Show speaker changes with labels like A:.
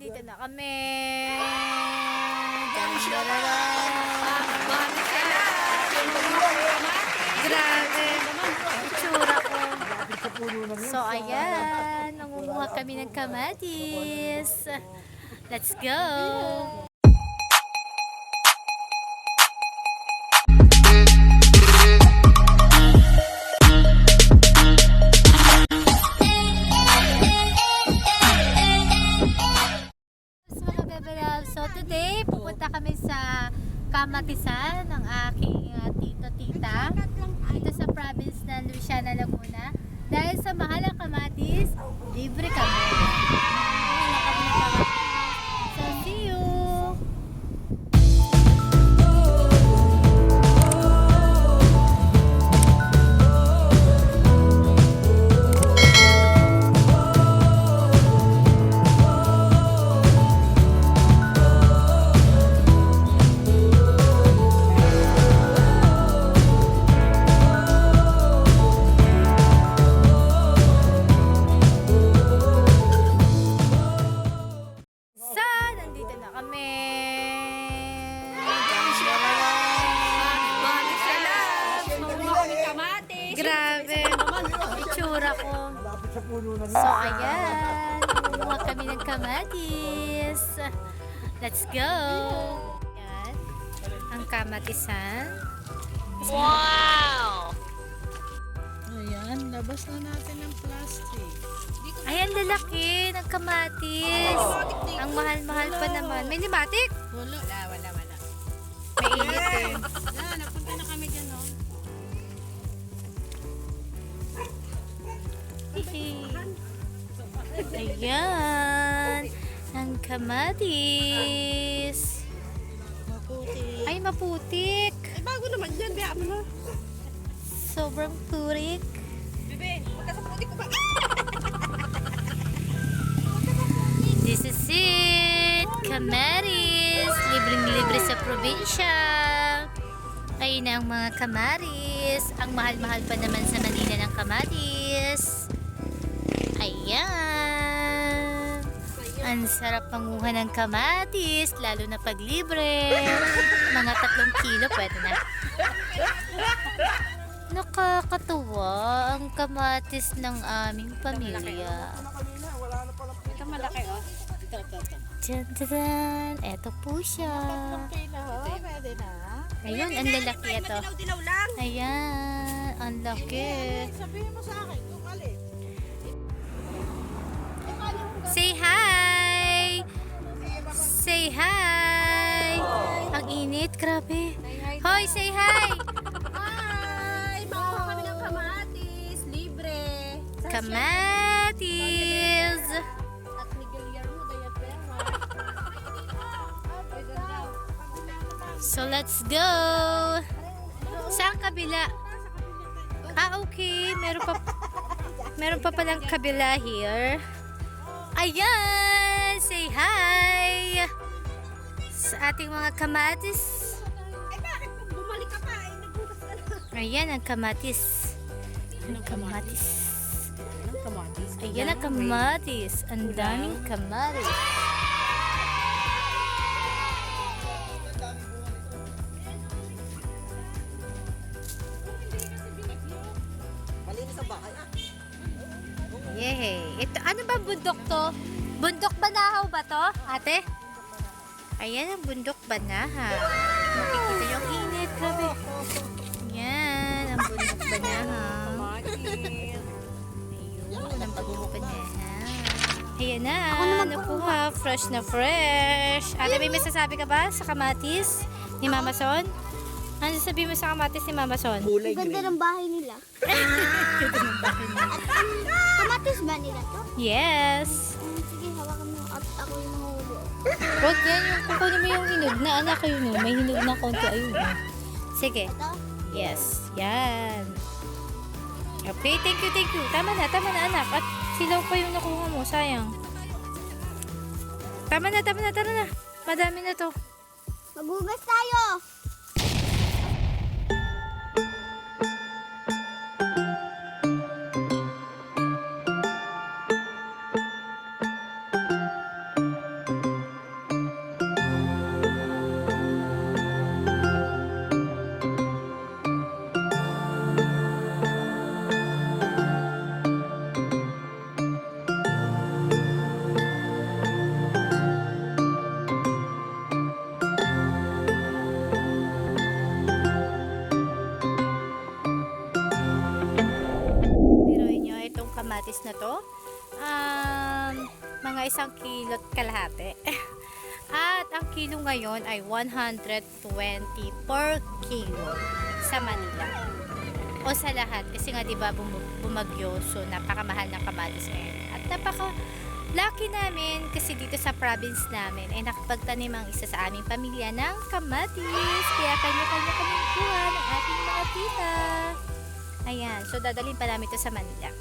A: nandito na kami. Grabe. Itsura ko. So, ayan. Nangunguha kami ng kamatis. Let's go. So, Kamatisan ng aking uh, tito-tita dito sa province ng Luisiana, Laguna. Dahil sa mahal ang kamatis, libre kami Grabe. Itsura ko. So, ayan. Kumuha kami ng kamatis. Let's go. Ayan. Ang kamatisan. Wow!
B: Ayan, labas na natin ang plastic.
A: Ayan, lalaki ng kamatis. Ang mahal-mahal pa naman. May limatik?
B: Wala. Wala, wala, wala.
A: May init eh.
B: Wala, napunta na kami dyan, oh.
A: Ayan. Ang kamatis.
B: Maputi.
A: Ay, maputik.
B: Eh, bago naman dyan, biya mo na.
A: Sobrang purik.
B: Bebe, magka sa puti ko ba?
A: This is it. Kamaris. Libreng-libre sa probinsya. Ayun na ang mga kamaris. Ang mahal-mahal pa naman sa Manila ng kamatis. Ayan. Ang sarap panguha ng kamatis, lalo na pag libre. Mga tatlong kilo pwede na. Nakakatuwa ang kamatis ng aming pamilya.
B: Ito malaki, oh. Ito, ito, ito.
A: Eto po siya.
B: Oh. Pwede na.
A: Ayun, ang lalaki ito. Ayan, ang laki.
B: Sabihin mo sa akin, kung alin.
A: Say hi! Say hi! Ang init, grabe. Hoy, say hi!
B: Hi! Makuha kami ng kamatis. Libre.
A: Kamatis!
B: At Miguel Yarmo, dayat pera.
A: So, let's go! Saan kabila? Ah, okay. Meron pa, meron pa palang kabila here. Ayan! Say hi! Sa ating mga kamatis.
B: Eh bakit bumalik ka pa, eh nagbukas ka na.
A: Ayan ang kamatis. Ang kamatis. Ayan ang kamatis. Ang daming kamatis. Bundok to? Bundok Banahaw ba to, ate? Ayan ang bundok Banahaw. Makikita yung init, grabe. Yan, ang bundok Banahaw. Ayun, ang bundok Banahaw. Ayan na, nakuha. Fresh na fresh. Ate, may masasabi ka ba sa kamatis ni Mama Son? Ano sabi mo sa kamatis ni Mama Son?
C: Ang ganda ng bahay nila. Kamatis ba nila to?
A: Yes.
C: Um, sige, hawakan mo at ako yung mahuli.
A: Huwag yan yung kukunin mo yung hinog na anak yun oh. May hinog na konti ayun oh. Sige.
C: Ito?
A: Yes. Yan. Okay, thank you, thank you. Tama na, tama na anak. At silaw pa yung nakuha mo, sayang. Tama na, tama na, tara na. Madami na to.
C: Magugas tayo!
A: Na to? Um, mga isang kilot kalahati. At ang kilo ngayon ay 120 per kilo sa Manila. O sa lahat. Kasi nga 'di ba bum- bumagyo so napakamahal ng kamatis ngayon. At napaka lucky namin kasi dito sa province namin ay nakapagtanim ang isa sa aming pamilya ng kamatis. Kaya kanya-kanya kami kuha ng ating mga tita. Ayan. So dadalhin pa namin ito sa Manila.